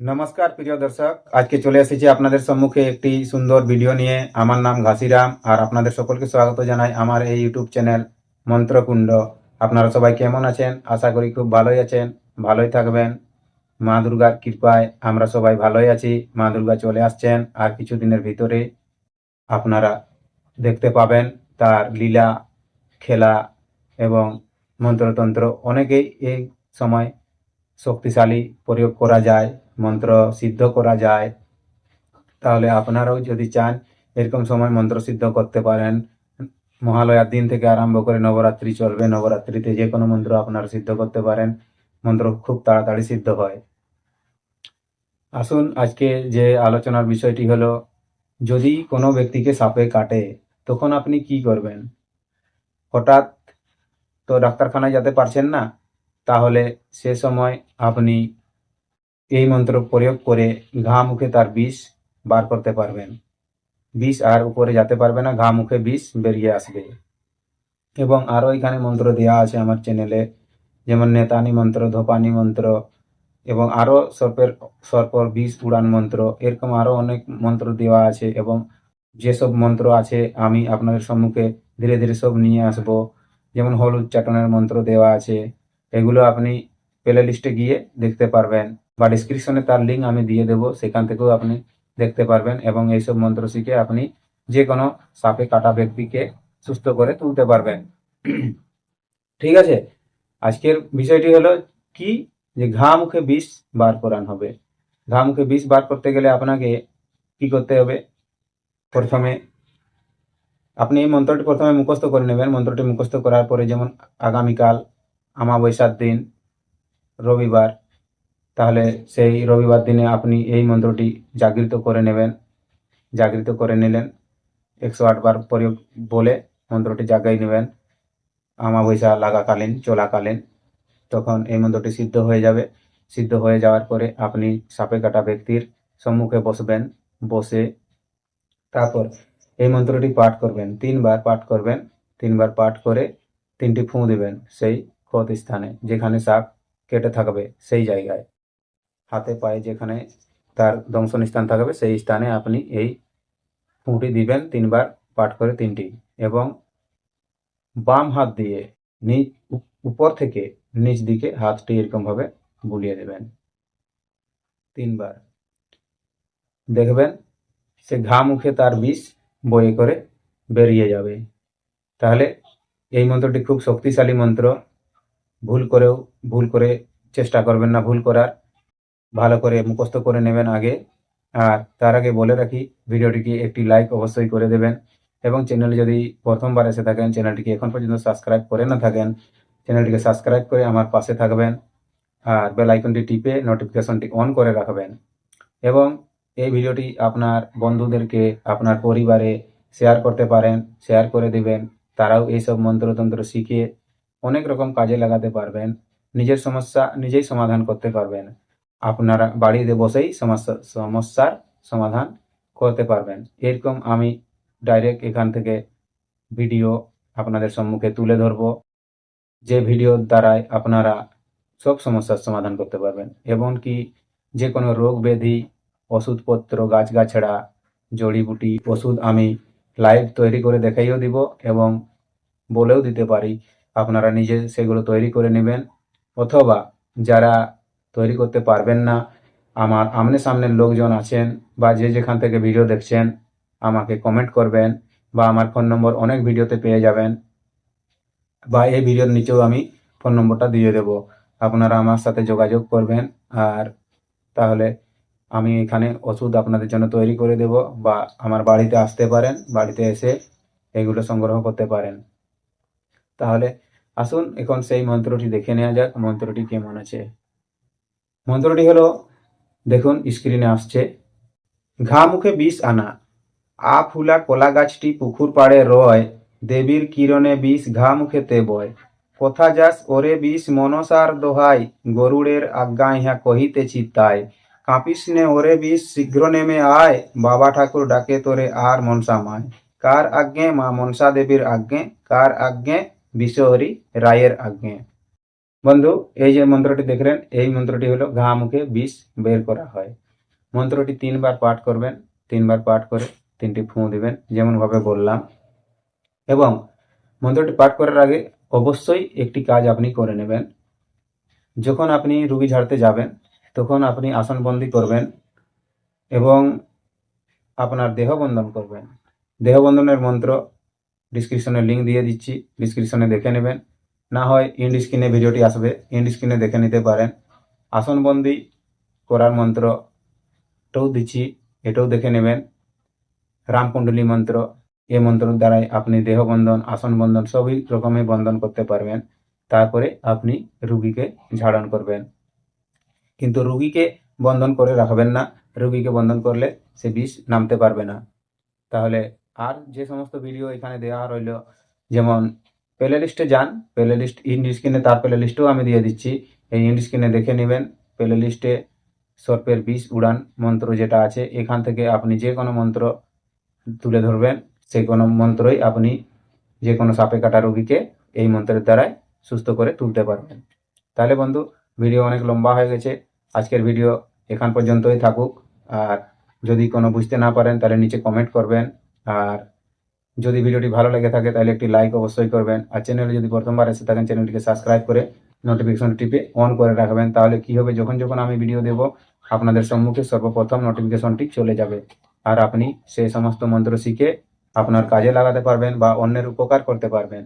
নমস্কার, প্রিয় দর্শক। আজকে চলে এসেছি আপনাদের সম্মুখে একটি সুন্দর ভিডিও নিয়ে। আমার নাম ঘাসিরাম, আর আপনাদের সকলকে স্বাগত জানাই আমার এই ইউটিউব চ্যানেল মন্ত্রকুণ্ড। আপনারা সবাই কেমন আছেন? আশা করি খুব ভালোই আছেন। ভালোই থাকবেন। মা দুর্গার কৃপায় আমরা সবাই ভালোই আছি। মা দুর্গা চলে আসছেন, আর কিছুদিনের ভিতরে আপনারা দেখতে পাবেন তার লীলা, খেলা এবং মন্ত্রতন্ত্র। অনেকেই এই সময় শক্তিশালী প্রয়োগ করা যায়, মন্ত্র সিদ্ধ করা যায়। তাহলে আপনারাও যদি চান, এরকম সময় মন্ত্র সিদ্ধ করতে পারেন। মহালয়ার দিন থেকে আরম্ভ করে নবরাত্রি চলবে। নবরাত্রিতে যে কোনো মন্ত্র আপনারা সিদ্ধ করতে পারেন। মন্ত্র খুব তাড়াতাড়ি সিদ্ধ হয়। আসুন, আজকে যে আলোচনার বিষয়টি হলো, যদি কোনো ব্যক্তিকে সাপে কাটে, তখন আপনি কি করবেন? হঠাৎ তো ডাক্তারখানায় যেতে পারছেন না? তাহলে সে সময় আপনি এই মন্ত্র প্রয়োগ করে ঘা মুখে তার বিষ বার করতে পারবেন। বিষ আর উপরে যেতে পারবে না, ঘা মুখে বিষ বেরিয়ে আসবে। এবং আরও এখানে মন্ত্র দেওয়া আছে আমার চ্যানেলে, যেমন নেতানি মন্ত্র, ধোপানি মন্ত্র, এবং আরও সর্পের, সর্পর বিষ উড়ান মন্ত্র, এরকম আরও অনেক মন্ত্র দেওয়া আছে এবং যেসব মন্ত্র আছে আমি আপনাদের সম্মুখে ধীরে ধীরে সব নিয়ে আসব। যেমন হলুদ চাটনের মন্ত্র দেওয়া আছে এগুলো আপনি প্লে লিস্টে গিয়ে দেখতে পারবেন বা ডিসক্রিপশনে তার লিঙ্ক আমি দিয়ে দেবো, সেখান থেকেও আপনি দেখতে পারবেন এবং এইসব মন্ত্র শিখে আপনি যে কোনো সাপে কাটা ব্যক্তিকে সুস্থ করে তুলতে পারবেন। ঠিক আছে? আজকের বিষয়টি হলো কি? যে ঘা মুখে বিষ বার করান হবে। ঘা মুখে বিষ বার করতে গেলে আপনাকে কি করতে হবে? প্রথমে আপনি এই মন্ত্রটি প্রথমে মুখস্থ করে নেবেন। মন্ত্রটি মুখস্থ করার পরে যেমন আগামীকাল আমাবস্যার দিন, রবিবার। তাহলে সেই রবিবার দিনে আপনি এই মন্ত্রটি জাগৃত করে নেবেন, জাগৃত করে নিলেন। একশো আটবার প্রয়োগ বলে মন্ত্রটি জাগাই নেবেন। আমাবস্যা লাগাকালীন, চলাকালীন, তখন এই মন্ত্রটি সিদ্ধ হয়ে যাবে। সিদ্ধ হয়ে যাওয়ার পরে আপনি সাপে কাটা ব্যক্তির সম্মুখে বসবেন, বসে তারপর এই মন্ত্রটি পাঠ করবেন। তিনবার পাঠ করবেন, তিনবার পাঠ করে তিনটি ফুঁ দিবেন। সেই ক্ষত স্থানে যেখানে সাপ কেটে থাকবে সেই জায়গায়। হাতে পায়ে যেখানে তার দংশন স্থান থাকবে, সেই স্থানে আপনি এই ফুঁটি দিবেন তিনবার পাঠ করে তিনটি এবং বাম হাত দিয়ে নিচ উপর থেকে নিচ দিকে হাতটি এরকমভাবে বুলিয়ে দেবেন। তিনবার। দেখবেন সে ঘা মুখে তার বিষ বয়ে করে বেরিয়ে যাবে। তাহলে এই মন্ত্রটি খুব শক্তিশালী মন্ত্র। ভুল করেও ভুল করে চেষ্টা করবেন না, ভুল করার। ভালো করে মুখস্থ করে নেবেন আগে। আর তার আগে বলে রাখি, ভিডিওটিকে একটি লাইক অবশ্যই করে দেবেন। এবং চ্যানেলে যদি প্রথমবার এসে থাকেন চ্যানেলটিকে এখন পর্যন্ত সাবস্ক্রাইব করে না থাকেন চ্যানেলটিকে সাবস্ক্রাইব করে আমার পাশে থাকবেন। আর বেল আইকনটি টিপে নোটিফিকেশনটি অন করে রাখবেন। এবং এই ভিডিওটি আপনার বন্ধুদেরকে, আপনার পরিবারে শেয়ার করতে পারেন শেয়ার করে দিবেন। তারাও এইসব মন্ত্রতন্ত্র শিখে অনেক রকম কাজে লাগাতে পারবেন, নিজের সমস্যা নিজেই সমাধান করতে পারবেন। আপনারা বাড়িতে বসেই সমস্যা, সমস্যার সমাধান করতে পারবেন। এরকম আমি ডাইরেক্ট এখান থেকে ভিডিও আপনাদের সম্মুখে তুলে ধরবো। যে ভিডিওর দ্বারাই আপনারা সব সমস্যার সমাধান করতে পারবেন। এমনকি যে কোনো রোগ ব্যাধি, ওষুধপত্র, গাছগাছড়া, জড়িবুটি, ওষুধ আমি লাইভ তৈরি করে দেখাইও দিব এবং বলেও দিতে পারি। আপনারা নিজে সেগুলো তৈরি করে নেবেন। অথবা যারা তৈরি করতে পারবেন না, আমার আমনে সামনের লোকজন আছেন বা যে যেখান থেকে ভিডিও দেখছেন, আমাকে কমেন্ট করবেন বা আমার ফোন নম্বর অনেক ভিডিওতে পেয়ে যাবেন। বা এই ভিডিওর নিচেও আমি ফোন নম্বরটা দিয়ে দেব। আপনারা আমার সাথে যোগাযোগ করবেন আর তাহলে আমি এখানে ওষুধ আপনাদের জন্য তৈরি করে দেব বা আমার বাড়িতে আসতে পারেন, বাড়িতে এসে এগুলো সংগ্রহ করতে পারেন। তাহলে আসুন এখন সেই মন্ত্রটি দেখে নেওয়া যাক, মন্ত্রটি কেমন আছে মন্ত্রটি হলো, দেখুন স্ক্রিনে আসছে, ঘা মুখে বিষ আনা, আ ফুলা কলা গাছটি পুকুর পাড়ে রয়, দেবীর কিরণে বিষ ঘা মুখেতে বয়। কথা যাস ওরে বিষ, মনসার দোহাই, গরুড়ের আজ্ঞা ইহা কহিতেছি তাই কাঁপিস নে ওরে বিষ, শীঘ্র নেমে আয়, বাবা ঠাকুর ডাকে তোরে আর মনসা মায়। কার আজ্ঞে, মা মনসা দেবীর আজ্ঞে, কার আজ্ঞে বিশ্বহরি রায়ের আজ্ঞে। বন্ধু, এই যে মন্ত্রটি দেখলেন, এই মন্ত্রটি হলো ঘা মুখে বিষ বের করা হয়। মন্ত্রটি তিনবার পাঠ করবেন, তিনবার পাঠ করে তিনটি ফুঁ দিবেন, যেমনভাবে বললাম। এবং মন্ত্রটি পাঠ করার আগে অবশ্যই একটি কাজ আপনি করে নেবেন। যখন আপনি রুগী ঝাড়তে যাবেন, তখন আপনি আসনবন্দি করবেন এবং আপনার দেহ বন্ধন করবেন। দেহ বন্ধনের মন্ত্র ডিসক্রিপশনে লিঙ্ক দিয়ে দিচ্ছি ডিসক্রিপশনে দেখে নেবেন। না হয় ইন্ড স্ক্রিনে ভিডিওটি আসবে ইন্ড স্ক্রিনে দেখে নিতে পারেন। আসনবন্দি করার মন্ত্রটাও দিচ্ছি, এটাও দেখে নেবেন। রামকুণ্ডলী মন্ত্র, এ মন্ত্রের দ্বারাই আপনি দেহ বন্ধন আসন বন্ধন সবই রকমের বন্ধন করতে পারবেন। তারপরে আপনি রুগীকে ঝাড়ন করবেন। কিন্তু রুগীকে বন্ধন করে রাখবেন না। রুগীকে বন্ধন করলে সে বিষ নামতে পারবে না। তাহলে আর যে সমস্ত ভিডিও এখানে দেওয়া রইল, যেমন প্লে লিস্টে যান প্লে লিস্ট ইন্ড স্ক্রিনে তার প্লে লিস্টও আমি দিয়ে দিচ্ছি। এই ইন্ড স্ক্রিনে দেখে নেবেন প্লে লিস্টে সর্পের বিষ, উড়ান মন্ত্র যেটা আছে, এখান থেকে আপনি যে কোনো মন্ত্র তুলে ধরবেন সেই কোনো মন্ত্রই আপনি যে কোনো সাপে কাটা রোগীকে এই মন্ত্রের দ্বারাই সুস্থ করে তুলতে পারবেন। তাহলে বন্ধু ভিডিও অনেক লম্বা হয়ে গেছে, আজকের ভিডিও এখান পর্যন্তই থাকুক। আর যদি কোনো বুঝতে না পারেন, তাহলে নিচে কমেন্ট করবেন। আর যদি ভিডিওটি ভালো লেগে থাকে, তাহলে একটি লাইক অবশ্যই করবেন। আর চ্যানেলে যদি প্রথমবার এসে থাকেন চ্যানেলটিকে সাবস্ক্রাইব করে নোটিফিকেশন টিপে অন করে রাখবেন। তাহলে কি হবে? যখন যখন আমি ভিডিও দেব, আপনাদের সম্মুখে সর্বপ্রথম নোটিফিকেশনটি চলে যাবে। আর আপনি সেই সমস্ত মন্ত্র শিখে আপনার কাজে লাগাতে পারবেন বা অন্যের উপকার করতে পারবেন।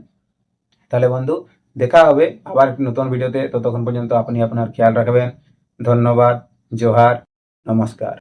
তাহলে বন্ধু, দেখা হবে আবার নতুন ভিডিওতে ততক্ষণ পর্যন্ত আপনি আপনার খেয়াল রাখবেন। ধন্যবাদ, জোহার, নমস্কার।